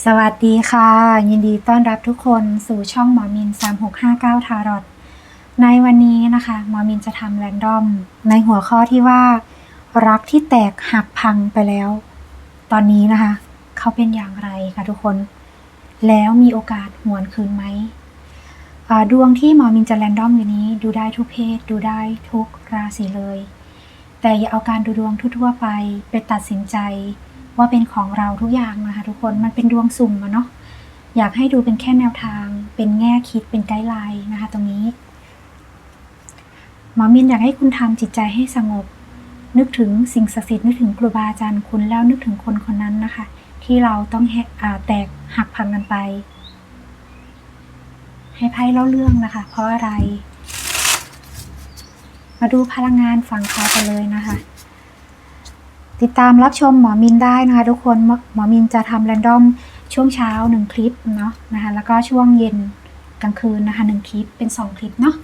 สวัสดีค่ะ ยินดีต้อนรับทุกคนสู่ช่องหมอมิน 3659 ทารอตในวันนี้นะคะหมอมินจะทำแรนดอม ในหัวข้อที่ว่า รักที่แตกหักพังไปแล้ว ตอนนี้นะคะ เขาเป็นอย่างไรคะทุกคน แล้วมีโอกาสหวนคืนไหมดวงที่หมอมินจะแรนดอมอยู่นี้ ดูได้ทุกเพศ ดูได้ทุกราศีเลย แต่อย่าเอาการดูดวงทั่วๆไปไปตัดสินใจ ว่าเป็นของเราทุกอย่างนะคะทุกคนมันเป็นดวงสุ่มอะเนาะอยากให้ดูเป็นแค่แนวทาง เป็นแง่คิดเป็นไกด์ไลน์นะคะ ตรงนี้หมอมินอยากให้คุณทำจิตใจให้สงบ นึกถึงสิ่งศักดิ์สิทธิ์นึกถึงครูบาอาจารย์คุณแล้วนึกถึงคนคนนั้นนะคะ ที่เราต้องแอแตกหักพังกันไป ให้ไพ่เล่าเรื่องนะคะ เพราะอะไร มาดูพลังงานฝั่งเขากันเลยนะคะ ติดตามรับชมหมอมินได้นะคะ ทุกคนหมอมินจะทำแรนดอมช่วงเช้าหนึ่งคลิปเนาะนะคะแล้วก็ช่วงเย็นกลางคืนนะคะหนึ่งคลิปเป็นสองคลิปเนาะ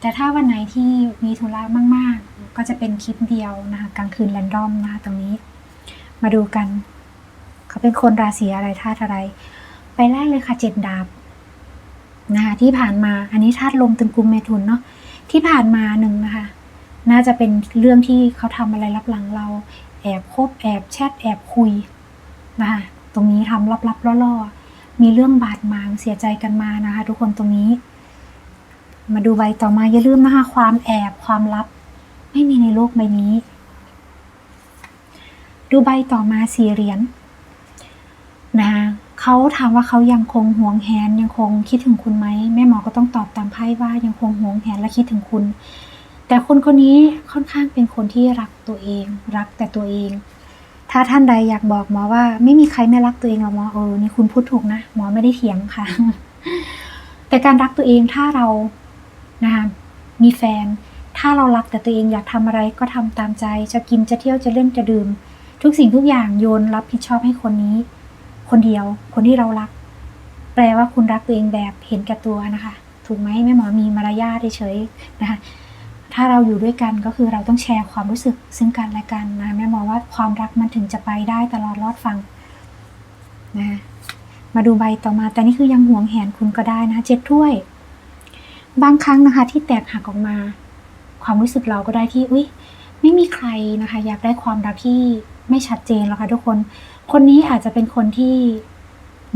แต่ถ้าวันไหนที่มีธุระมาก ๆ ก็จะเป็นคลิปเดียวนะคะกลางคืนแรนดอมนะคะตรงนี้ มาดูกัน เขาเป็นคนราศีอะไรธาตุอะไร ไปแรกเลยค่ะเจ็ดดาบนะคะที่ผ่านมาอันนี้ธาตุลมตึงกุมเมถุนเนาะที่ผ่านมาหนึ่งนะคะ น่าจะเป็นเรื่องที่เขาทำอะไรลับหลังเรา แอบคบแอบแชทแอบคุยนะคะตรงนี้ทำลับๆล่อๆมีเรื่องบาดหมางเสียใจกันมานะคะ ทุกคนตรงนี้ มาดูใบต่อมาอย่าลืมนะคะความแอบความลับ ไม่มีในโลกใบนี้ ดูใบต่อมาสี่เหรียญนะคะเขาถามว่าเขายังคงห่วงแหนยังคงคิดถึงคุณไหมแม่หมอก็ต้องตอบตามไพ่ว่ายังคงห่วงแหนและคิดถึงคุณ แต่คนคนนี้ค่อนข้างเป็นคนที่รักตัวเอง รักแต่ตัวเอง ถ้าท่านใดอยากบอกหมอว่า ไม่มีใครไม่รักตัวเองหรอกหมอเออนี่คุณพูดถูกนะหมอไม่ได้เถียงค่ะ แต่การรักตัวเองถ้าเรานะคะมีแฟน ถ้าเรารักแต่ตัวเองอยากทำอะไรก็ทำตามใจ จะกินจะเที่ยวจะเล่นจะดื่ม ทุกสิ่งทุกอย่างโยนรับผิดชอบให้คนนี้ คนเดียวคนที่เรารัก แปลว่าคุณรักตัวเองแบบเห็นแก่ตัวนะคะ ถูกไหมแม่หมอมีมารยาทเฉยๆนะคะ ถ้าเราอยู่ด้วยกันก็คือเราต้องแชร์ความรู้สึกซึ่งกันและกันนะแม่มองว่าความรักมันถึงจะไปได้ตลอดรอดฟังนะมาดูใบต่อมาแต่นี่คือยังหวงแหนคุณก็ได้นะเจ็ดถ้วย บางครั้งนะคะ ที่แตกหักออกมา ความรู้สึกเราก็ได้ที่อุ้ยไม่มีใครนะคะ อยากได้ความรักที่ไม่ชัดเจนหรอกค่ะทุกคน คนนี้อาจจะเป็นคนที่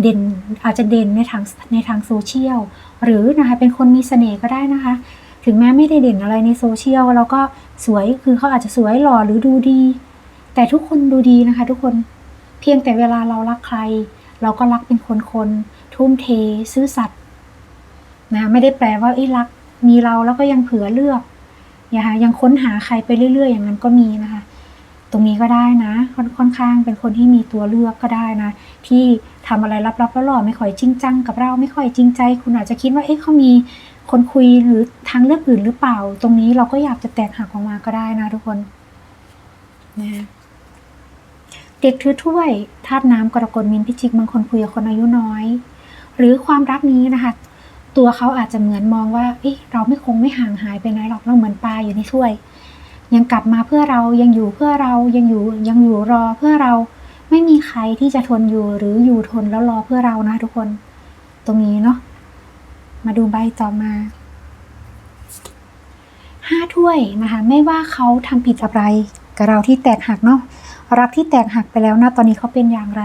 เด่นอาจจะเด่นในทางในทางโซเชียลหรือนะคะเป็นคนมีเสน่ห์ก็ได้นะคะ ถึงแม้ไม่ได้เด่นอะไรในโซเชียลแล้วก็สวยคือเขาอาจจะสวยหล่อหรือดูดี แต่ทุกคนดูดีนะคะ ทุกคนเพียงแต่เวลาเรารักใคร เราก็รักเป็นคนคนๆทุ่มเทซื่อสัตย์นะไม่ได้แปลว่าไอ้รักมีเราแล้วก็ยังเผื่อเลือกนะคะยังค้นหาใครไปเรื่อย ๆ อย่างนั้นก็มีนะคะ ตรงนี้ก็ได้นะค่อนค่อนข้างเป็นคนที่มีตัวเลือกก็ได้นะ ที่ทำอะไรลับๆแล้วหล่อไม่ค่อยจริงจังกับเราไม่ค่อยจริงใจ คุณอาจจะคิดว่าเอ๊ะเขามี คนคุยหรือทางเลือกอื่นหรือเปล่า ตรงนี้เราก็อยากจะแตกหักออกมาก็ได้นะทุกคนนะเด็กถือถ้วยธาตุน้ำกรกฎมินพิจิกบางคนคุยกับคนอายุน้อย หรือความรักนี้นะคะ ตัวเขาอาจจะเหมือนมองว่าเอ๊ะเราไม่คงไม่ห่างหายไปไหนหรอกเราเหมือนปลาอยู่ในถ้วย ยังกลับมาเพื่อเรายังอยู่เพื่อเรายังอยู่ยังอยู่รอเพื่อเราไม่มีใครที่จะทนอยู่หรืออยู่ทนแล้วรอเพื่อเรานะทุกคน ตรงนี้เนาะ มาดูใบต่อมาห้าถ้วยนะคะไม่ว่าเขาทำผิดอะไรกับเราที่แตกหักเนาะรักที่แตกหักไปแล้วนะตอนนี้เขาเป็นอย่างไร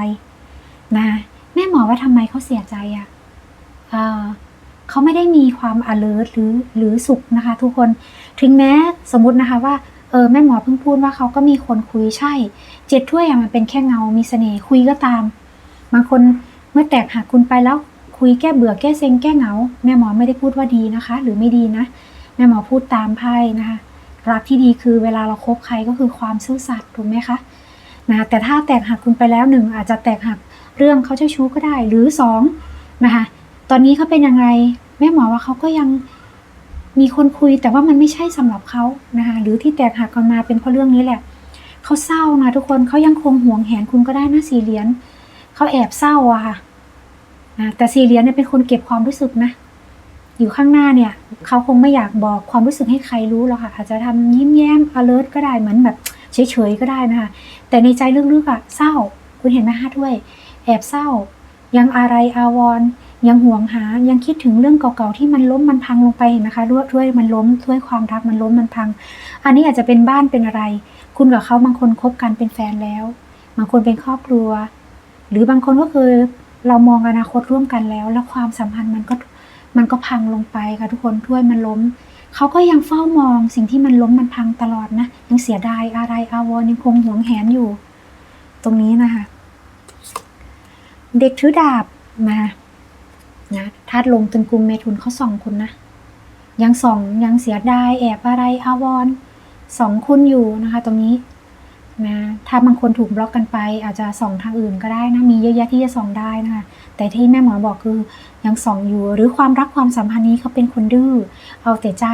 นะแม่หมอว่าทำไมเขาเสียใจอะ่ะเขาไม่ได้มีความ alert หรือหรือสุขนะคะ ทุกคนถึงแม้สมมตินะคะว่าเออแม่หมอเพิ่งพูดว่าเขาก็มีคนคุยใช่เจ็ดถ้วยอะมันเป็นแค่เงา มีเสน่ห์คุยก็ตาม บางคนเมื่อแตกหักคุณไปแล้ว คุยแก้เบื่อแก้เซ็งแก้เหงา แม่หมอไม่ได้พูดว่าดีนะคะ หรือไม่ดีนะ แม่หมอพูดตามไพ่นะคะ รักที่ดีคือเวลาเราคบใครก็คือความซื่อสัตย์ถูกไหมคะนะแต่ถ้าแตกหักคุณไปแล้วหนึ่งอาจจะแตกหักเรื่องเขาเจ้าชู้ก็ได้หรือสองนะคะตอนนี้เขาเป็นยังไงแม่หมอว่าเขาก็ยังมีคนคุยแต่ว่ามันไม่ใช่สำหรับเขานะคะหรือที่แตกหักกันมาเป็นเพราะเรื่องนี้แหละเขาเศร้านะทุกคนเขายังคงห่วงแหนคุณก็ได้นะสี่เหรียญเขาแอบเศร้าอะค่ะ นะแต่ซีเรียสเนี่ยเป็นคนเก็บความรู้สึกนะ อยู่ข้างหน้าเนี่ย เขาคงไม่อยากบอกความรู้สึกให้ใครรู้หรอกค่ะ อาจจะทำยิ้มแย้ม alert ก็ได้เหมือนแบบเฉยๆก็ได้นะคะ แต่ในใจลึกๆอะเศร้า คุณเห็นไหมฮะถ้วย แอบเศร้า ยังอะไรอาวรยังห่วงหา ยังคิดถึงเรื่องเก่าๆที่มันล้มมันพังลงไปเห็นนะคะด้วยด้วยมันล้มด้วยความรักมันล้มมันพัง อันนี้อาจจะเป็นบ้านเป็นอะไร คุณกับเขาบางคนคบกันเป็นแฟนแล้ว บางคนเป็นครอบครัว หรือบางคนก็คือ เรามองอนาคตร่วมกันแล้ว แล้วความสัมพันธ์มันก็มันก็พังลงไปค่ะทุกคนถ้วยมันล้มเขาก็ยังเฝ้ามองสิ่งที่มันล้มมันพังตลอดนะยังเสียดายอะไรอาวรณ์ยังคงหวงแหนอยู่ ตรงนี้นะคะ เด็กถือดาบนะคะนะธาตุลมตึงกลุ่มเมถุนเขาส่องคุณนะยังส่องยังเสียดายแอบอะไรอาวรณ์สองคุณอยู่นะคะ ตรงนี้ นะถ้าบางคนถูกบล็อกกันไป อาจจะส่องทางอื่นก็ได้นะมีเยอะแยะที่จะส่องได้นะคะแต่ที่แม่หมอบอกคือยังส่องอยู่ หรือความรักความสัมพันธ์นี้เขาเป็นคนดื้อเอาแต่ใจ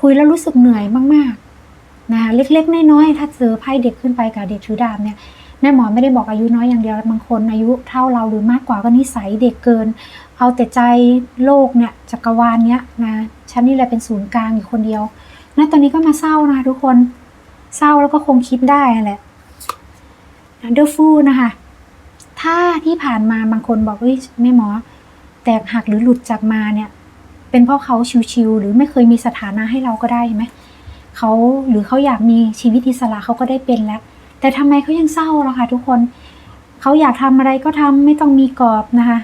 คุยแล้วรู้สึกเหนื่อยมากๆนะคะเล็กๆน้อยๆถ้าเจอไพ่เด็กขึ้นไปกับเด็กถือดาบเนี่ยแม่หมอไม่ได้บอกอายุน้อยอย่างเดียวบางคนอายุเท่าเราหรือมากกว่าก็นิสัยเด็กเกิน เอาแต่ใจโลกเนี่ยจักรวาลเนี้ยนะฉันนี่แหละเป็นศูนย์กลางอยู่คนเดียวนะตอนนี้ก็มาเศร้านะทุกคน เศร้าแล้วก็คงคิดได้แหละเดอร์ฟูนะคะ ถ้าที่ผ่านมาบางคนบอกเอ้ยแม่หมอ แตกหักหรือหลุดจากมาเนี่ย เป็นเพราะเขาชิวๆหรือไม่เคยมีสถานะให้เราก็ได้ไหมเขาหรือเขาอยากมีชีวิตอิสระเขาก็ได้เป็นแล้ว แต่ทำไมเขายังเศร้าล่ะคะทุกคนเขาอยากทำอะไรก็ทำไม่ต้องมีกรอบนะคะ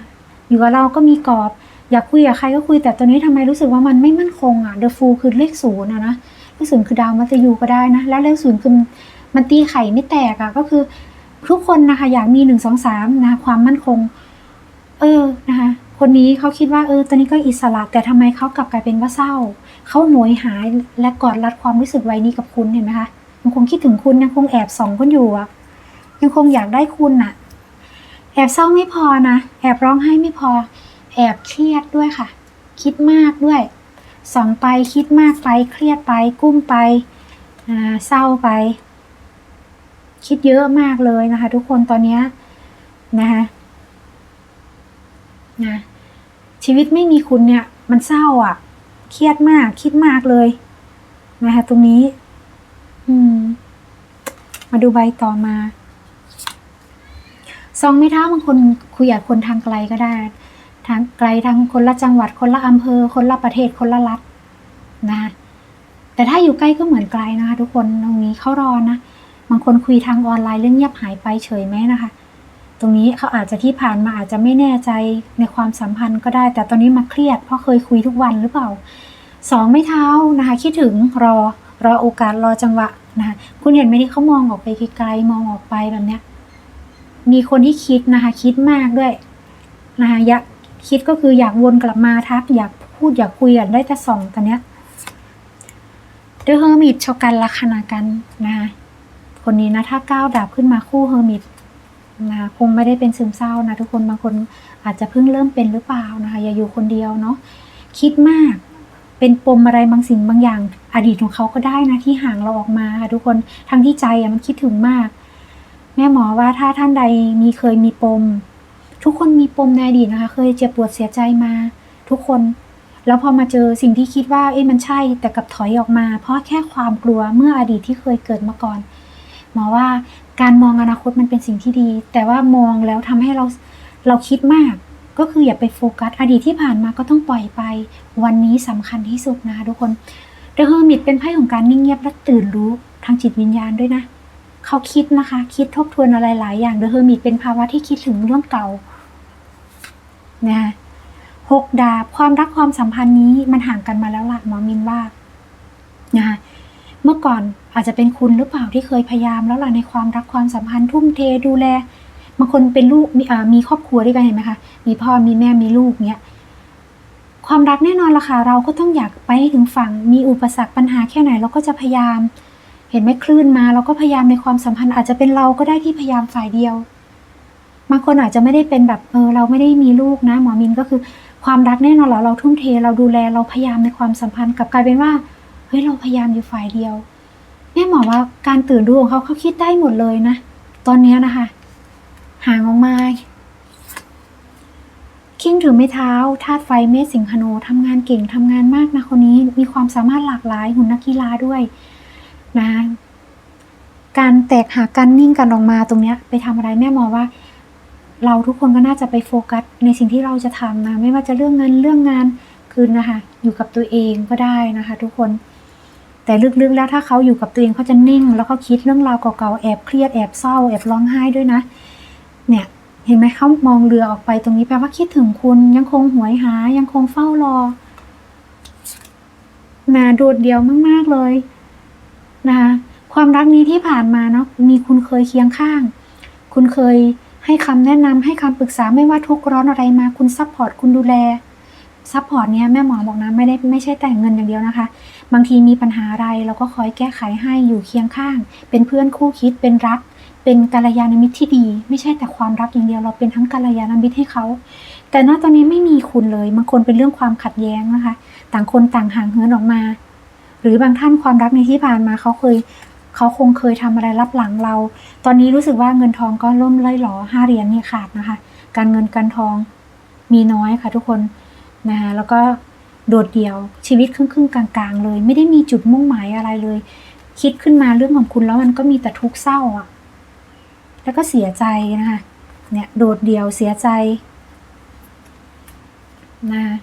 อยู่กับเราก็มีกรอบ อยากคุยกับใครก็คุยแต่ตอนนี้ทำไมรู้สึกว่ามันไม่มั่นคงอะเดอะฟูคือเลขศูนย์อะนะ เลขศูนย์คือดาวมัตยูก็ได้นะ แล้วเลขศูนย์คือมันตีไข่ไม่แตกอะก็คือทุกคนนะคะ อยากมีหนึ่งสองสามนะคะความมั่นคง เออนะคะคนนี้เขาคิดว่าเออ ตอนนี้ก็อิสระแต่ทำไมเขากลับกลายเป็นว่าเศร้าเขาโหยหายและกอดรัดความรู้สึกไว้นี้กับคุณเห็นไหมคะยังคงคิดถึงคุณยังคงแอบส่องคุณอยู่อะยังคงอยากได้คุณอะแอบเศร้าไม่พอนะ แอบร้องไห้ไม่พอ แอบเครียดด้วยค่ะ คิดมากด้วย ส่องไปคิดมากไป เครียดไป กุ้มไปเศร้าไป คิดเยอะมากเลยนะคะ ทุกคนตอนนี้นะคะนะชีวิตไม่มีคุณเนี่ย มันเศร้าอะ เครียดมากคิดมากเลยนะคะตรงนี้ อืม มาดูใบต่อมาซองไม่เท้าบางคนคุยกับคนทางไกลก็ได้ ทางไกลทางคนละจังหวัดคนละอำเภอ คนละประเทศคนละรัฐนะคะแต่ถ้าอยู่ใกล้ก็เหมือนไกลนะคะทุกคนตรงนี้เขารอนะบางคนคุยทางออนไลน์เรื่องเงียบหายไปเฉยไหมนะคะ ตรงนี้เขาอาจจะที่ผ่านมาอาจจะไม่แน่ใจในความสัมพันธ์ก็ได้ แต่ตอนนี้มาเครียดเพราะเคยคุยทุกวันหรือเปล่าสองไม่เท้านะคะคิดถึงรอรอโอกาสรอจังหวะนะคะคุณเห็นไหมที่เขามองออกไปไกลๆมองออกไปแบบเนี้ยมีคนที่คิดนะคะ คิดมากด้วยนะคะอยาก คิดก็คืออยากวนกลับมาทัก อยากพูดอยากคุยอยากได้แต่สองตอนเนี้ยเดอะเฮอร์มิตชกันลัคนากันนะคะคนนี้นะถ้าก้าวดาบขึ้นมาคู่เฮอร์มิตนะคะคงไม่ได้เป็นซึมเศร้านะทุกคนบางคนอาจจะเพิ่งเริ่มเป็นหรือเปล่านะคะอย่าอยู่คนเดียวเนาะคิดมากเป็นปมอะไรบางสิ่งบางอย่าง อดีตของเขาก็ได้นะที่ห่างเราออกมาค่ะทุกคนทั้งที่ใจอะมันคิดถึงมาก แม่หมอว่าถ้าท่านใดมีเคยมีปม ทุกคนมีปมในอดีตนะคะ เคยเจ็บปวดเสียใจมา ทุกคน แล้วพอมาเจอสิ่งที่คิดว่าเอ้มันใช่แต่กับถอยออกมา เพราะแค่ความกลัวเมื่ออดีตที่เคยเกิดมาก่อนหมอว่าการมองอนาคตมันเป็นสิ่งที่ดี แต่ว่ามองแล้วทำให้เราเราคิดมาก ก็คืออย่าไปโฟกัส อดีตที่ผ่านมาก็ต้องปล่อยไป วันนี้สำคัญที่สุดนะคะทุกคนเดอะเฮอร์มิตเป็นไพ่ของการนิ่งเงียบและตื่นรู้ทางจิตวิญญาณด้วยนะ เขาคิดนะคะ คิดทบทวนอะไรหลายอย่างเดอะเฮอร์มิตเป็นภาวะที่คิดถึงเรื่องเก่า นะคะหกดาบความรักความสัมพันธ์นี้มันห่างกันมาแล้วล่ะหมอมินว่านะคะเมื่อก่อนอาจจะเป็นคุณหรือเปล่าที่เคยพยายามแล้วล่ะในความรักความสัมพันธ์ทุ่มเทดูแลบางคนเป็นลูกมีมีครอบครัวด้วยกันเห็นไหมคะมีพ่อมีแม่มีลูกเนี้ยความรักแน่นอนละค่ะเราก็ต้องอยากไปให้ถึงฝั่งมีอุปสรรคปัญหาแค่ไหนเราก็จะพยายาม เห็นไหมคลื่นมาเราก็พยายามในความสัมพันธ์อาจจะเป็นเราก็ได้ที่พยายามฝ่ายเดียว บางคนอาจจะไม่ได้เป็นแบบเออเราไม่ได้มีลูกนะ หมอมินก็คือความรักแน่นอนเราเราทุ่มเทเราดูแลเราพยายามในความสัมพันธ์กับกลายเป็นว่าเฮ้ยเราพยายามอยู่ฝ่ายเดียวแม่หมอว่าการตื่นรู้ของเขาเขาคิดได้หมดเลยนะ ตอนนี้นะคะ ห่างออกมาคิงถือไม้เท้าธาตุไฟเมษสิงหนูทำงานเก่งทำงานมากนะคนนี้มีความสามารถหลากหลายหุ่นนักกีฬาด้วยนะการแตกหักกันนิ่งกันออกมาตรงเนี้ย ไปทำอะไรแม่หมอว่า เราทุกคนก็น่าจะไปโฟกัสในสิ่งที่เราจะทำนะ ไม่ว่าจะเรื่องเงินเรื่องงานคือนะคะ อยู่กับตัวเองก็ได้นะคะ ทุกคน แต่ลึกๆแล้วถ้าเขาอยู่กับตัวเองเขาจะนิ่ง แล้วเขาคิดเรื่องราวเก่าๆแอบเครียดแอบเศร้าแอบร้องไห้ด้วยนะ เนี่ยเห็นไหมเขามองเรือออกไปตรงนี้แปลว่าคิดถึงคุณยังคงหวยหายังคงเฝ้ารอนะโดดเดี่ยวมาก ๆ เลยนะคะความรักนี้ที่ผ่านมาเนาะมีคุณเคยเคียงข้าง คุณเคย ให้คำแนะนำให้คำปรึกษาไม่ว่าทุกข์ร้อนอะไรมาคุณซัพพอร์ตคุณดูแลซัพพอร์ตเนี้ยแม่หมอบอกนะไม่ได้ไม่ใช่แต่เงินอย่างเดียวนะคะ บางทีมีปัญหาอะไรเราก็คอยแก้ไขให้อยู่เคียงข้าง เป็นเพื่อนคู่คิดเป็นรัก เป็นกัลยาณมิตรที่ดี ไม่ใช่แต่ความรักอย่างเดียวเราเป็นทั้งกัลยาณมิตรให้เขา แต่ณตอนนี้ไม่มีคุณเลยบางคนเป็นเรื่องความขัดแย้งนะคะ ต่างคนต่างห่างเหินออกมา หรือบางท่านความรักในที่ผ่านมาเขาเคย เขาคงเคยทำอะไรรับหลังเรา ตอนนี้รู้สึกว่าเงินทองก็ล่มไล่หลอห้าเหรียญนี่ขาดนะคะ การเงินการทองมีน้อยค่ะทุกคนนะคะแล้วก็โดดเดี่ยวชีวิตครึ่งครึ่งๆกลางๆ เลย ไม่ได้มีจุดมุ่งหมายอะไรเลย คิดขึ้นมาเรื่องของคุณแล้วมันก็มีแต่ทุกข์เศร้าอะ แล้วก็เสียใจนะคะเนี่ยโดดเดี่ยวเสียใจนะคะ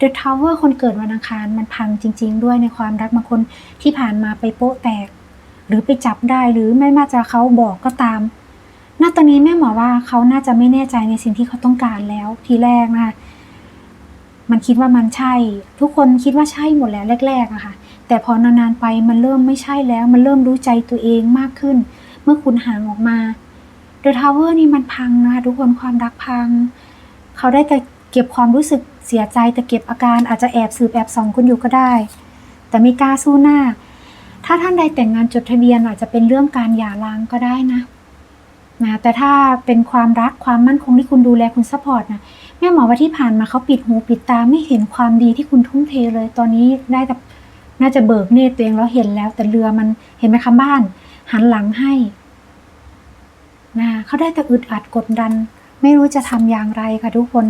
The Tower คนเกิดวันอังคารมันพังจริง ๆ ด้วยในความรักบางคนที่ผ่านมาไปโป๊ะแตก หรือไปจับได้หรือไม่ว่าจะเขาบอกก็ตามณตอนนี้แม่หมอว่าเขาน่าจะไม่แน่ใจในสิ่งที่เขาต้องการแล้ว ทีแรกนะคะมันคิดว่ามันใช่ ทุกคนคิดว่าใช่หมดแล้วแรกๆอะค่ะ แต่พอนานๆไปมันเริ่มไม่ใช่แล้ว มันเริ่มรู้ใจตัวเองมากขึ้น เมื่อคุณห่างออกมา The Tower นี่มันพังนะคะทุกคนความรักพัง เขาได้แต่เก็บความรู้สึก เสียใจแต่เก็บอาการอาจจะแอบสืบแอบส่องคุณอยู่ก็ได้ แต่ไม่กล้าสู้หน้า ถ้าท่านใดแต่งงานจดทะเบียนอาจจะเป็นเรื่องการหย่าร้างก็ได้นะนะแต่ถ้าเป็นความรักความมั่นคงที่คุณดูแลคุณซัพพอร์ตนะแม่หมอว่าที่ผ่านมาเขาปิดหูปิดตาไม่เห็นความดีที่คุณทุ่มเทเลย ตอนนี้ได้แต่น่าจะเบิกเนตรตัวเองแล้วเห็นแล้ว แต่เรือมันเห็นไหมคะบ้าน หันหลังให้นะเขาได้แต่อึดอัดกดดัน ไม่รู้จะทำอย่างไรค่ะทุกคน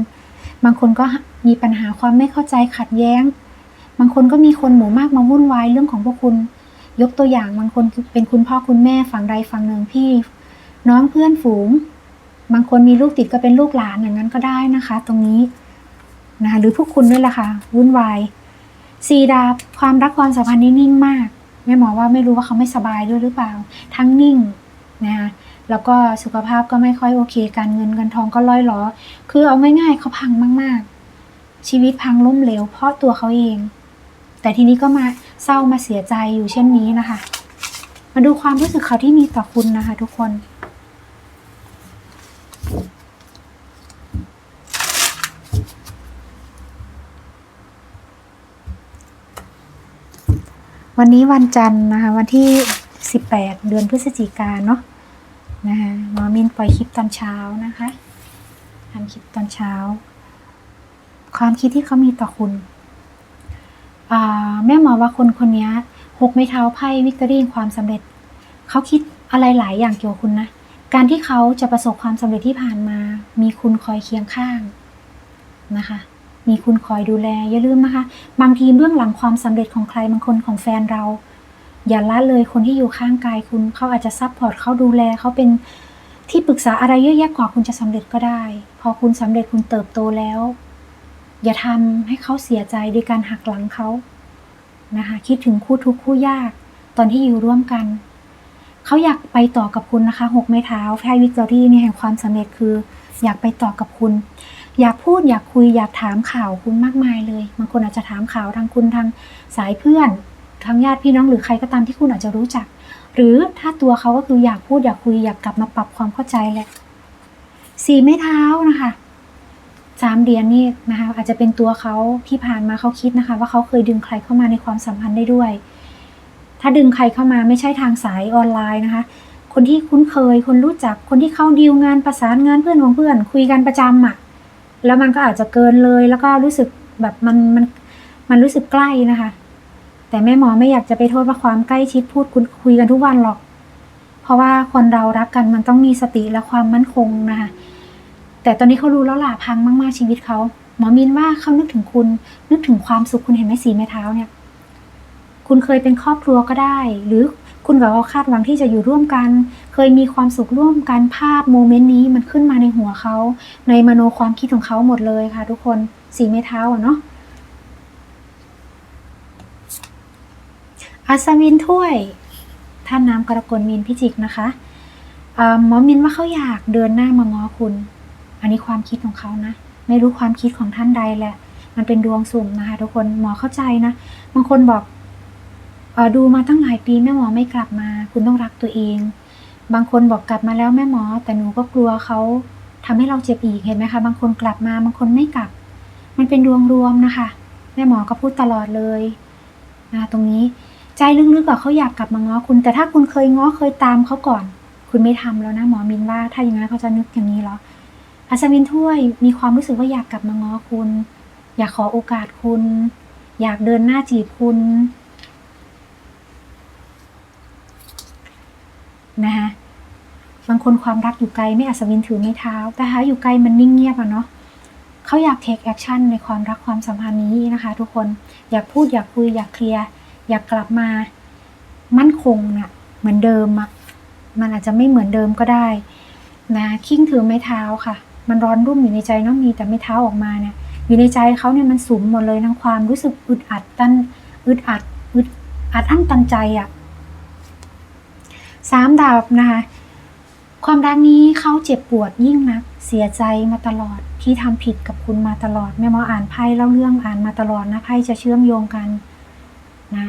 บางคนก็มีปัญหาความไม่เข้าใจขัดแย้ง บางคนก็มีคนหมู่มากมาวุ่นวายเรื่องของพวกคุณ ยกตัวอย่างบางคนเป็นคุณพ่อคุณแม่ฝั่งใดฝั่งหนึ่งพี่ น้องเพื่อนฝูง บางคนมีลูกติดก็เป็นลูกหลานอย่างนั้นก็ได้นะคะ ตรงนี้นะคะหรือพวกคุณด้วยล่ะค่ะวุ่นวายสีดาบความรักความสัมพันธ์นี่นิ่งมากแม่หมอว่าไม่รู้ว่าเขาไม่สบายด้วยหรือเปล่า ทั้งนิ่งนะคะ แล้วก็สุขภาพก็ไม่ค่อยโอเค การเงินเงินทองก็ล่อยหลอคือเอาง่ายๆเขาพังมาก ๆ ชีวิตพังล้มเหลวเพราะตัวเขาเอง แต่ทีนี้ก็มาเศร้ามาเสียใจอยู่เช่นนี้นะคะ มาดูความรู้สึกเขาที่มีต่อคุณนะคะ ทุกคนวันนี้วันจันทร์นะคะ วันที่ 18 เดือนพฤศจิกาเนาะ นะคะหมอมินปล่อยคลิปตอนเช้านะคะทำคลิปตอนเช้า ความคิดที่เขามีต่อคุณแม่หมอว่าคนคนนี้หกไม้เท้าไพ่วิกตอรี่ความสำเร็จ เขาคิดอะไรหลายอย่างเกี่ยวกับคุณนะ การที่เขาจะประสบความสำเร็จที่ผ่านมา มีคุณคอยเคียงข้างนะคะ มีคุณคอยดูแลอย่าลืมนะคะ บางทีเบื้องหลังความสำเร็จของใครบางคนของแฟนเรา อย่าละเลยคนที่อยู่ข้างกายคุณเขาอาจจะซัพพอร์ตเขาดูแลเขาเป็นที่ปรึกษาอะไรเยอะแยะกว่าคุณจะสำเร็จก็ได้ พอคุณสำเร็จคุณเติบโตแล้ว อย่าทำให้เขาเสียใจด้วยการหักหลังเขานะคะคิดถึงคู่ทุกคู่ยาก ตอนที่อยู่ร่วมกัน เขาอยากไปต่อกับคุณนะคะหกไม้เท้าไพ่วิกตอรี่เนี่ยแห่งความสำเร็จคือ อยากไปต่อกับคุณ อยากพูดอยากคุยอยากถามข่าวคุณมากมายเลยบางคนอาจจะถามข่าวทางคุณทางสายเพื่อน ทางญาติพี่น้องหรือใครก็ตามที่คุณอาจจะรู้จัก หรือถ้าตัวเขาก็คืออยากพูดอยากคุยอยากกลับมาปรับความเข้าใจแหละสี่ไม้เท้านะคะสามเหรียญนี่นะคะอาจจะเป็นตัวเขาที่ผ่านมาเขาคิดนะคะ ว่าเขาเคยดึงใครเข้ามาในความสัมพันธ์ได้ด้วย ถ้าดึงใครเข้ามาไม่ใช่ทางสายออนไลน์นะคะ คนที่คุ้นเคย คนรู้จักคนที่เข้าดีลงานประสานงานเพื่อนของเพื่อน คุยกันประจำอะ่ะแล้วมันก็อาจจะเกินเลยแล้วก็รู้สึกแบบมันมันมันรู้สึกใกล้นะคะ แต่แม่หมอไม่อยากจะไปโทษว่าความใกล้ชิดพูดคุยคุยกันทุกวันหรอก เพราะว่าคนเรารักกันมันต้องมีสติและความมั่นคงนะคะแต่ตอนนี้เขารู้แล้วล่ะพังมาก ๆชีวิตเขาหมอมินว่าเขานึกถึงคุณ นึกถึงความสุขคุณเห็นไหมสีไม้เท้าเนี่ย คุณเคยเป็นครอบครัวก็ได้ หรือคุณกับเขาคาดหวังที่จะอยู่ร่วมกัน เคยมีความสุขร่วมกันภาพโมเมนต์นี้มันขึ้นมาในหัวเขาในมโนความคิดของเขาหมดเลยค่ะ ทุกคนสีไม้เท้าอะเนาะ อัศวินถ้วยท่านน้ำกรกฎมีนพิจิกนะคะหมอมินว่าเขาอยากเดินหน้ามาง้อคุณ อันนี้ความคิดของเขานะ ไม่รู้ความคิดของท่านใดแหละ มันเป็นดวงสุ่มนะคะ ทุกคนหมอเข้าใจนะ บางคนบอกอดูมาตั้งหลายปีแม่หมอไม่กลับมา คุณต้องรักตัวเอง บางคนบอกกลับมาแล้วแม่หมอ แต่หนูก็กลัวเขาทำให้เราเจ็บอีกเห็นไหมคะบางคนกลับมาบางคนไม่กลับ มันเป็นดวงรวมนะคะ แม่หมอก็พูดตลอดเลยนะตรงนี้ ใจลึกๆอะเขาอยากกลับมาง้อคุณ แต่ถ้าคุณเคยง้อเคยตามเขาก่อน คุณไม่ทำแล้วนะหมอมินว่า ถ้าอย่างนั้นเขาจะนึกอย่างนี้เหรออัศวินถ้วยมีความรู้สึกว่าอยากกลับมาง้อคุณ อยากขอโอกาสคุณ อยากเดินหน้าจีบคุณนะคะบางคนความรักอยู่ไกลไม่อัศวินถือไม่เท้าแต่หาอยู่ไกลมันนิ่งเงียบอะเนาะเขาอยากเทคแอคชั่นในความรักความสัมพันธ์นี้นะคะ ทุกคนอยากพูดอยากคุยอยากเคลียร์ อยากกลับมามั่นคงเนี่ยเหมือนเดิมอะมันอาจจะไม่เหมือนเดิมก็ได้ นะคิงถือไม้เท้าค่ะ มันร้อนรุ่มอยู่ในใจน้องมีแต่ไม้เท้าออกมาเนี่ยอยู่ในใจเขาเนี่ยมันสุมหมดเลยทั้งความรู้สึกอึดอัดตันอึดอัดอึดอัดอั้นตันใจอะ่ะสามดาบนะคะความรักนี้เขาเจ็บปวดยิ่งนัก เสียใจมาตลอดที่ทำผิดกับคุณมาตลอดแม่หมออ่านไพ่เล่าเรื่องอ่านมาตลอดนะไพ่จะเชื่อมโยงกัน นะ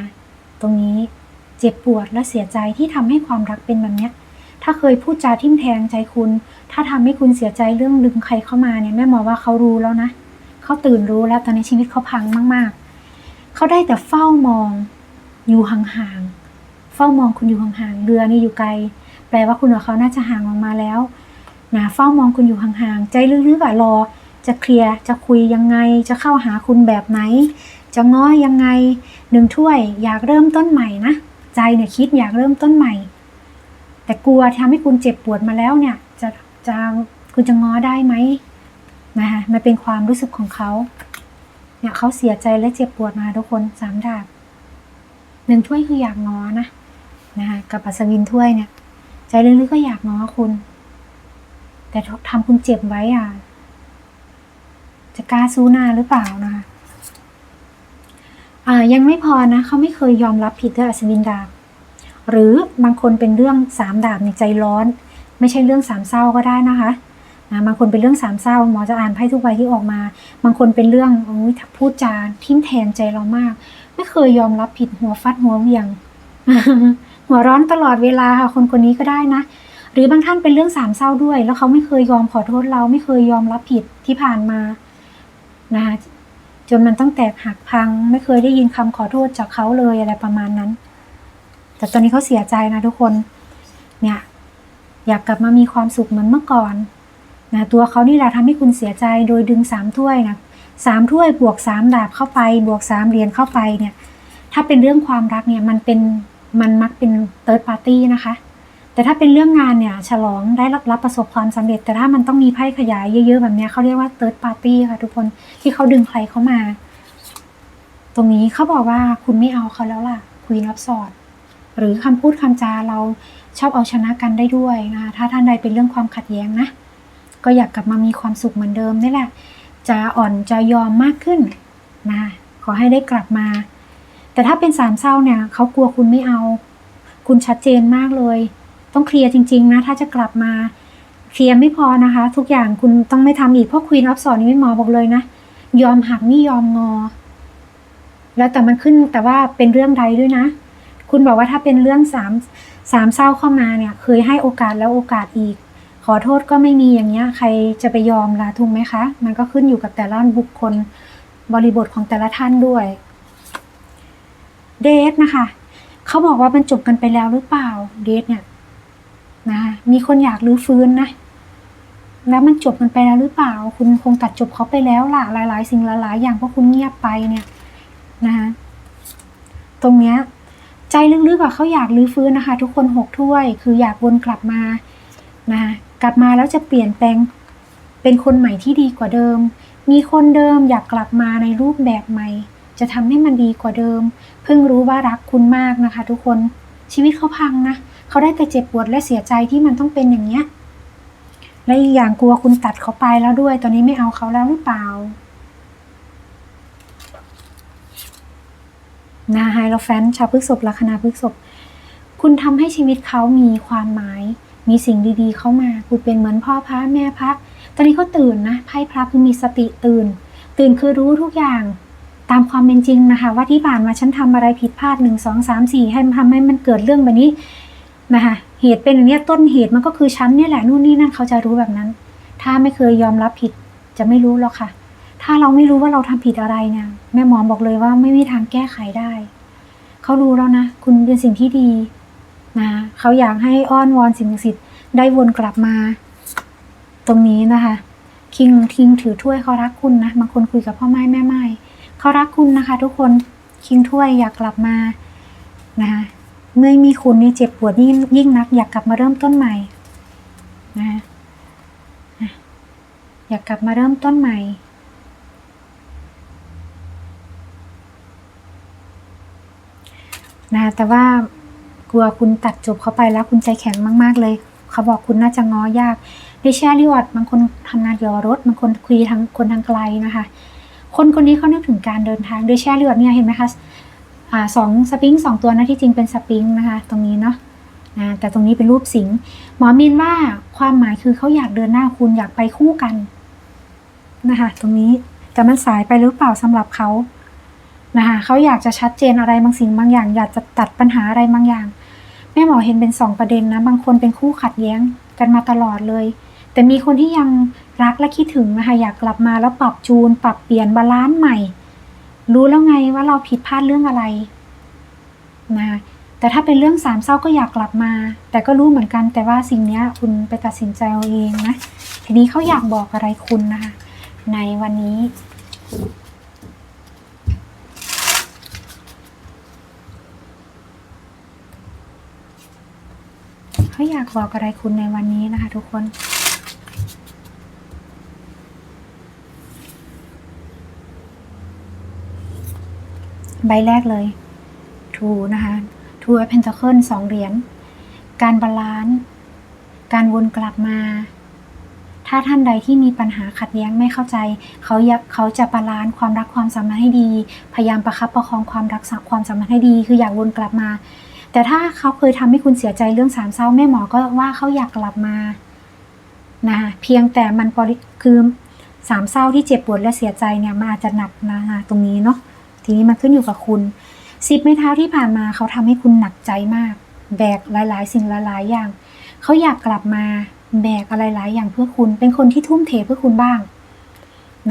ตรงนี้เจ็บปวดและเสียใจที่ทำให้ความรักเป็นแบบเนี้ยถ้าเคยพูดจาทิ่มแทงใจคุณ ถ้าทำให้คุณเสียใจเรื่องดึงใครเข้ามาเนี่ยแม่หมอว่าเขารู้แล้วนะเขาตื่นรู้แล้วตอนนี้ชีวิตเขาพังมาก ๆเขาได้แต่เฝ้ามองอยู่ห่างๆเฝ้ามองคุณอยู่ห่างๆเรือนี่อยู่ไกล แปลว่าคุณกับเขาน่าจะห่างออกมาแล้วนะเฝ้ามองคุณอยู่ห่างๆใจลึกๆอะรอจะเคลียร์จะคุยยังไง จะเข้าหาคุณแบบไหน จะง้อยังไง หนึ่งถ้วยอยากเริ่มต้นใหม่นะ ใจเนี่ยคิดอยากเริ่มต้นใหม่ แต่กลัวทำให้คุณเจ็บปวดมาแล้วเนี่ย จะจะคุณจะง้อได้ไหมนะคะมันเป็นความรู้สึกของเขาเนี่ยเขาเสียใจและเจ็บปวดมาทุกคนสามดาบหนึ่งถ้วยคืออยากง้อนะนะคะกับอัศวินถ้วยเนี่ย ใจลึกๆก็อยากง้อคุณ แต่ทำคุณเจ็บไว้อะจะกล้าสู้หน้าหรือเปล่านะคะ ยังไม่พอนะเขาไม่เคยยอมรับผิดด้วยอัศวินดาบ หรือบางคนเป็นเรื่องสามดาบในใจร้อน ไม่ใช่เรื่องสามเศร้าก็ได้นะคะนะบางคนเป็นเรื่องสามเศร้าหมอจะอ่านไพ่ทุกใบที่ออกมา บางคนเป็นเรื่องโอ้ยพูดจาทิมแทงใจเรามาก ไม่เคยยอมรับผิดหัวฟัดหัวเวียง หัวร้อนตลอดเวลาค่ะคนคนนี้ก็ได้นะ หรือบางท่านเป็นเรื่องสามเศร้าด้วย แล้วเขาไม่เคยยอมขอโทษเราไม่เคยยอมรับผิดที่ผ่านมานะคะ จนมันต้องแตกหักพัง ไม่เคยได้ยินคำขอโทษจากเขาเลยอะไรประมาณนั้น แต่ตอนนี้เขาเสียใจนะทุกคน เนี่ย อยากกลับมามีความสุขเหมือนเมื่อก่อนนะตัวเขานี่แหละทำให้คุณเสียใจโดยดึงสามถ้วยนะสามถ้วยบวกสามดาบเข้าไป บวกสามเหรียญเข้าไปเนี่ย ถ้าเป็นเรื่องความรักเนี่ยมันเป็นมันมักเป็นเติร์ดปาร์ตี้นะคะ แต่ถ้าเป็นเรื่องงานเนี่ยฉลองได้รับรับประสบความสำเร็จ แต่ถ้ามันต้องมีไพ่ขยายเยอะๆแบบเนี้ยเขาเรียกว่าเติร์ดปาร์ตี้ค่ะทุกคนที่เขาดึงใครเข้ามา ตรงนี้เขาบอกว่าคุณไม่เอาเขาแล้วล่ะคุยนับสอดหรือคำพูดคำจาเราชอบเอาชนะกันได้ด้วยนะคะถ้าท่านใดเป็นเรื่องความขัดแย้งนะ ก็อยากกลับมามีความสุขเหมือนเดิมนี่แหละ จะอ่อนจะยอมมากขึ้นนะขอให้ได้กลับมา แต่ถ้าเป็นสามเศร้าเนี่ยเขากลัวคุณไม่เอา คุณชัดเจนมากเลย ต้องเคลียร์จริงๆนะถ้าจะกลับมาเคลียร์ไม่พอนะคะ ทุกอย่างคุณต้องไม่ทำอีกเพราะควีนออฟสอนนี่ไม่หมอบอกเลยนะ ยอมหักนี่ยอมงอ แล้วแต่มันขึ้นแต่ว่าเป็นเรื่องใดด้วยนะ คุณบอกว่าถ้าเป็นเรื่องสามสามเศร้าเข้ามาเนี่ย เคยให้โอกาสแล้วโอกาสอีก ขอโทษก็ไม่มีอย่างเงี้ย ใครจะไปยอมล่ะถูกไหมคะ มันก็ขึ้นอยู่กับแต่ละบุคคลบริบทของแต่ละท่านด้วยเดทนะคะ เขาบอกว่ามันจบกันไปแล้วหรือเปล่าเดทเนี่ย นะมีคนอยากรื้อฟื้นนะ แล้วมันจบกันไปแล้วหรือเปล่า คุณคงตัดจบเขาไปแล้วล่ะหลาย ๆ สิ่งหลายๆอย่างเพราะคุณเงียบไปเนี่ยนะคะตรงเนี้ยใจลึกๆอะเขาอยากรื้อฟื้นนะคะ ทุกคนหกถ้วย คืออยากวนกลับมานะะกลับมาแล้วจะเปลี่ยนแปลงเป็นคนใหม่ที่ดีกว่าเดิม มีคนเดิมอยากกลับมาในรูปแบบใหม่ จะทำให้มันดีกว่าเดิม เพิ่งรู้ว่ารักคุณมากนะคะ ทุกคนชีวิตเขาพังนะ เขาได้แต่เจ็บปวดและเสียใจที่มันต้องเป็นอย่างเนี้ย และอีกอย่างกลัวคุณตัดเขาไปแล้วด้วย ตอนนี้ไม่เอาเขาแล้วหรือเปล่านาไฮโรแฟนชาวพฤกษภลัคนาพฤกษภคุณทำให้ชีวิตเขามีความหมาย มีสิ่งดีๆเข้ามา คุณเป็นเหมือนพ่อพระแม่พระตอนนี้เขาตื่นนะไพ่พระคือมีสติตื่น ตื่นคือรู้ทุกอย่างตามความเป็นจริงนะคะ ว่าที่ผ่านมาฉันทำอะไรผิดพลาดหนึ่งสองสามสี่ให้ทำให้มันเกิดเรื่องแบบนี้ นะคะเหตุเป็นอย่างเนี้ยต้นเหตุมันก็คือฉันเนี่ยแหละนู่นนี่นั่นเขาจะรู้แบบนั้น ถ้าไม่เคยยอมรับผิดจะไม่รู้หรอกค่ะ ถ้าเราไม่รู้ว่าเราทำผิดอะไรเนี่ยแม่หมอบอกเลยว่าไม่มีทางแก้ไขได้ เขารู้แล้วนะ คุณเป็นสิ่งที่ดีนะเขาอยากให้อ้อนวอนสิ่งศักดิ์สิทธิ์ได้วนกลับมา ตรงนี้นะคะ คิงคิงถือถ้วยเขารักคุณนะบางคนคุยกับพ่อไม้แม่ไม้เขารักคุณนะคะ ทุกคนคิงถ้วยอยากกลับมานะคะ เมื่อมีคุณนี่เจ็บปวดยิ่งยิ่งนัก อยากกลับมาเริ่มต้นใหม่นะอยากกลับมาเริ่มต้นใหม่ นะแต่ว่ากลัวคุณตัดจบเขาไปแล้วคุณใจแข็งมาก ๆ เลย เขาบอกคุณน่าจะง้อยากดิแชริวอดบางคนทำงานเกี่ยวกับรถบางคนคุยทางคนทางไกลนะคะ คนคนนี้เขานึกถึงการเดินทางดิแชริวอดเนี่ยเห็นไหมคะ สองสปริงสองตัวนะที่จริงเป็นสปริงนะคะตรงนี้เนาะแต่ตรงนี้เป็นรูปสิงหมอมินว่าความหมายคือเขาอยากเดินหน้าคุณอยากไปคู่กันนะคะตรงนี้แต่มันสายไปหรือเปล่าสำหรับเขานะคะเขาอยากจะชัดเจนอะไรบางสิ่งบางอย่าง อยากจะตัดปัญหาอะไรบางอย่างแม่หมอเห็นเป็นสองประเด็นนะบางคนเป็นคู่ขัดแย้งกันมาตลอดเลย แต่มีคนที่ยังรักและคิดถึงนะคะอยากกลับมาแล้วปรับจูน ปรับเปลี่ยนบาลานซ์ใหม่ รู้แล้วไงว่าเราผิดพลาดเรื่องอะไรนะแต่ถ้าเป็นเรื่องสามเศร้าก็อยากกลับมา แต่ก็รู้เหมือนกัน แต่ว่าสิ่งนี้คุณไปตัดสินใจเอาเองนะ ทีนี้เขาอยากบอกอะไรคุณนะคะในวันนี้ เขาอยากบอกอะไรคุณในวันนี้นะคะ ทุกคน ใบแรกเลยทูนะคะทูเพนท a เคิลสองเหรียญ การบาลานซ์ การวนกลับมา ถ้าท่านใดที่มีปัญหาขัดแย้งไม่เข้าใจ เขาอยากเขาจะบาลานซ์ความรักความสัมพันธ์ให้ดี พยายามประคับประคองความรักความสัมพันธ์ให้ดี คืออยากวนกลับมา แต่ถ้าเขาเคยทำให้คุณเสียใจเรื่องสามเศร้าแม่หมอก็ว่าเขาอยากกลับมานะเพียงแต่มันคือสามเศร้าที่เจ็บปวดและเสียใจเนี่ยมันอาจจะหนักนะคะตรงนี้เนาะ ทีนี้มันขึ้นอยู่กับคุณสิบไม้เท้าที่ผ่านมาเขาทำให้คุณหนักใจมาก แบกหลาย ๆ สิ่งหลายๆอย่างเขาอยากกลับมาแบกอะไรหลายอย่างเพื่อคุณ เป็นคนที่ทุ่มเทเพื่อคุณบ้าง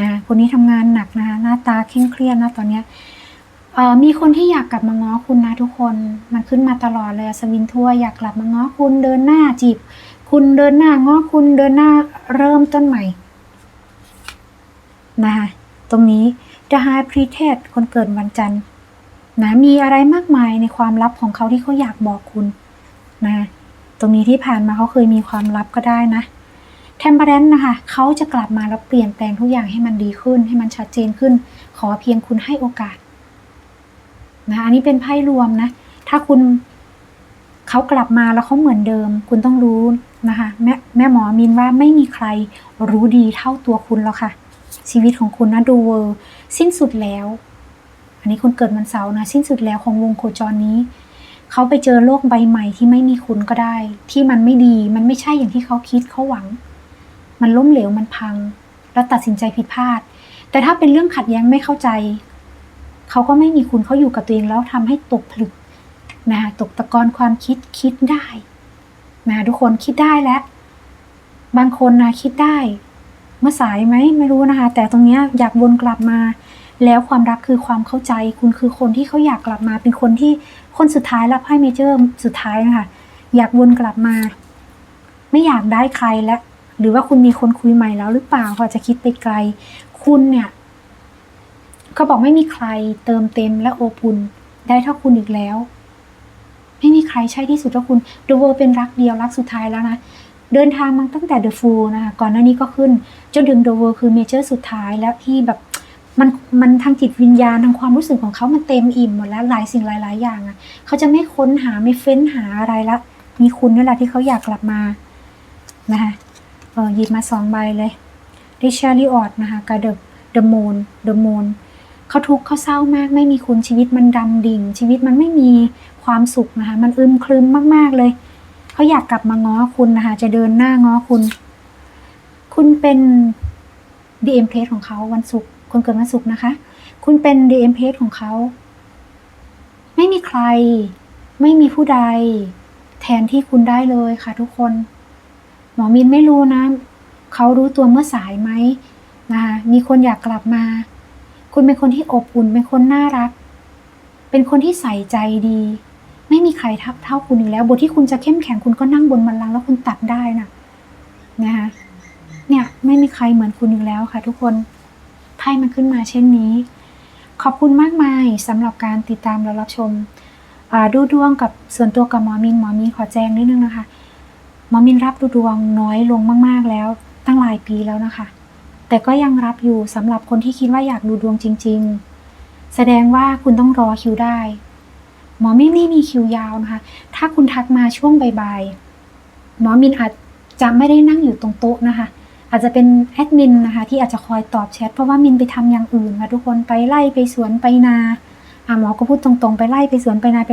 นะคนนี้ทำงานหนักนะคะหน้าตาเคร่งเครียดนะตอนเนี้ยเออมีคนที่อยากกลับมาง้อคุณนะทุกคน มันขึ้นมาตลอดเลยสวินทัวอยากกลับมาง้อคุณเดินหน้าจีบ คุณเดินหน้าง้อคุณเดินหน้าเริ่มต้นใหม่นะคะตรงนี้ The High Priestess คนเกิดวันจันทร์นะมีอะไรมากมายในความลับของเขาที่เขาอยากบอกคุณนะตรงนี้ที่ผ่านมาเขาเคยมีความลับก็ได้นะเทมเ e อร์เรนนะคะเขาจะกลับมาแล้วเปลี่ยนแปลงทุกอย่างให้มันดีขึ้น ให้มันชัดเจนขึ้น ขอเพียงคุณให้โอกาสนะอันนี้เป็นไพ่รวมนะ ถ้าคุณเขากลับมาแล้วเขาเหมือนเดิม คุณต้องรู้นะคะแม่แม่หมอมินว่าไม่มีใครรู้ดีเท่าตัวคุณแล้วค่ะ ชีวิตของคุณนะดูเวอร์ สิ้นสุดแล้ว อันนี้คุณเกิดวันเสาร์นะ สิ้นสุดแล้วของวงโคจรนี้ เขาไปเจอโลกใบใหม่ที่ไม่มีคุณก็ได้ ที่มันไม่ดีมันไม่ใช่อย่างที่เขาคิดเขาหวัง มันล้มเหลวมันพัง แล้วตัดสินใจผิดพลาด แต่ถ้าเป็นเรื่องขัดแย้งไม่เข้าใจ เขาก็ไม่มีคุณเขาอยู่กับตัวเองแล้วทำให้ตกผลึกนะคะตกตะกอนความคิดคิดได้นะทุกคนคิดได้แล้ว บางคนนะคิดได้ เมื่อสายไหมไม่รู้นะคะ แต่ตรงเนี้ยอยากวนกลับมา แล้วความรักคือความเข้าใจ คุณคือคนที่เขาอยากกลับมา เป็นคนที่คนสุดท้ายแล้วไพ่เมเจอร์สุดท้ายนะคะอยากวนกลับมา ไม่อยากได้ใครแล้วหรือว่าคุณมีคนคุยใหม่แล้วหรือเปล่าเขอจะคิดไปไกล คุณเนี่ยเขาบอกไม่มีใครเติมเต็มและโอบอุ่นได้เท่าคุณอีกแล้ว ไม่มีใครใช่ที่สุดเท่าคุณเดอะเวเป็นรักเดียวรักสุดท้ายแล้วนะ เดินทางมาตั้งแต่เดอะฟูลนะคะ ก่อนหน้านี้ก็ขึ้น จนถึงเดอะเวอร์คือเมเจอร์สุดท้ายแล้วที่แบบมันมันทางจิตวิญญาณทางความรู้สึกของเขามันเต็มอิ่มหมดแล้วหลายสิ่งหลาย ๆ อย่างอะเขาจะไม่ค้นหาไม่เฟ้นหาอะไรละมีคุณนี่แหละที่เขาอยากกลับมานะคะเออหยิบมาสองใบเลยดิชาริออดนะคะกับเดอะเดอะมูนเดอะมูนเขาทุกข์เขาเศร้ามากไม่มีคุณชีวิตมันดำดิ่ง ชีวิตมันไม่มีความสุขนะคะมันอึมครึมมาก ๆ เลย เขาอยากกลับมาง้อคุณนะคะ จะเดินหน้าง้อคุณ คุณเป็นดีเอ็มเพลของเขาวันศุกร์คนเกิดวันศุกร์นะคะ คุณเป็นดีเอ็มเพลของเขา ไม่มีใคร ไม่มีผู้ใด แทนที่คุณได้เลยค่ะทุกคน หมอมินไม่รู้นะเขารู้ตัวเมื่อสายไหมนะคะมีคนอยากกลับมา คุณเป็นคนที่อบอุ่นเป็นคนน่ารัก เป็นคนที่ใส่ใจดี ไม่มีใครทับเท่าคุณอีกแล้ว บทที่คุณจะเข้มแข็งคุณก็นั่งบนบันลังก์แล้วคุณตัดได้นะนะคะเนี่ยไม่มีใครเหมือนคุณอีกแล้วค่ะ ทุกคนไพ่มันขึ้นมาเช่นนี้ ขอบคุณมากมายสำหรับการติดตามและรับชมดูดวงกับส่วนตัวกับหมอมินหมอมินขอแจ้งนิดนึงนะคะหมอมินรับดูดวงน้อยลงมาก ๆ แล้ว ตั้งหลายปีแล้วนะคะ แต่ก็ยังรับอยู่สำหรับคนที่คิดว่าอยากดูดวงจริง ๆ แสดงว่าคุณต้องรอคิวได้ หมอไม่ไม่มีคิวยาวนะคะ ถ้าคุณทักมาช่วงบ่ายๆหมอมินอาจจะไม่ได้นั่งอยู่ตรงโต๊ะนะคะ อาจจะเป็นแอดมินนะคะ ที่อาจจะคอยตอบแชทเพราะว่ามินไปทำอย่างอื่นค่ะทุกคนไปไล่ไปสวนไปนาอะหมอก็พูดตรงๆ ไปไล่ไปสวนไปนาไป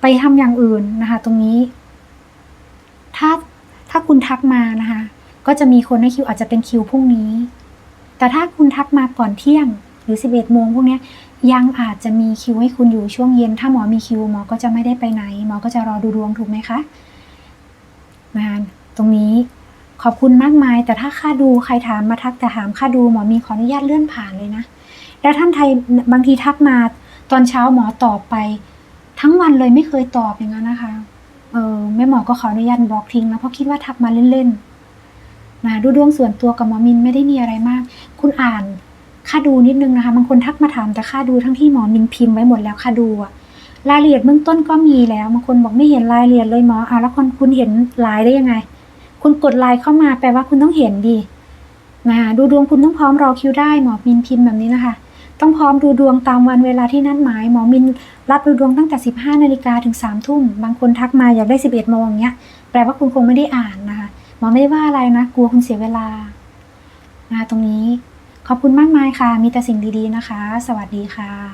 ไปทำอย่างอื่นนะคะ ตรงนี้ ถ้าถ้าคุณทักมานะคะ ก็จะมีคนให้คิวอาจจะเป็นคิวพรุ่งนี้ แต่ถ้าคุณทักมาก่อนเที่ยงหรือ 11โมงพวกเนี้ ยังอาจจะมีคิวให้คุณอยู่ช่วงเย็น ถ้าหมอมีคิวหมอก็จะไม่ได้ไปไหน หมอก็จะรอดูดวงถูกไหมคะงาตรงนี้ขอบคุณมากมาย แต่ถ้าค่าดูใครถามมาทักแต่ถามค่าดูหมอมีขออนุญาตเลื่อนผ่านเลยนะ แล้วท่านไทยบางทีทักมาตอนเช้าหมอตอบไป ทั้งวันเลยไม่เคยตอบอย่างนั้นนะคะเออแม่หมอก็ขออนุญาตบล็อกทิ้งแล้วเพราะคิดว่าทักมาเล่นๆนะดูดวงส่วนตัวกับหมอมินไม่ได้มีอะไรมาก คุณอ่าน ค่าดูนิดนึงนะคะบางคนทักมาถามแต่ค่าดูทั้งที่หมอมินพิมพ์ไว้หมดแล้วค่าดูอะรายละเอียดเบื้องต้นก็มีแล้วบางคนบอกไม่เห็นรายละเอียดเลยหมอเอะแล้วคนคุณเห็นลายได้ยังไง คุณกดลน์เข้ามาแปลว่าคุณต้องเห็นดีนะดูดวงคุณต้องพร้อมรอคิวได้หมอมินพิมพ์แบบนี้นะคะ ต้องพร้อมดูดวงตามวันเวลาที่นัดหมาย หมอมินรับดูดวงตั้งแต่ 15นาฬิกาถึง3ทุ่มบางคนทักมาอยากได้ 11โมงอย่างเงี้ยแปลว่าคุณคงไม่ได้อ่านนะคะหมอไม่ได้ว่าอะไรนะ กลัวคุณเสียเวลานะตรงนี้ ขอบคุณมากมายค่ะ มีแต่สิ่งดีๆนะคะ สวัสดีค่ะ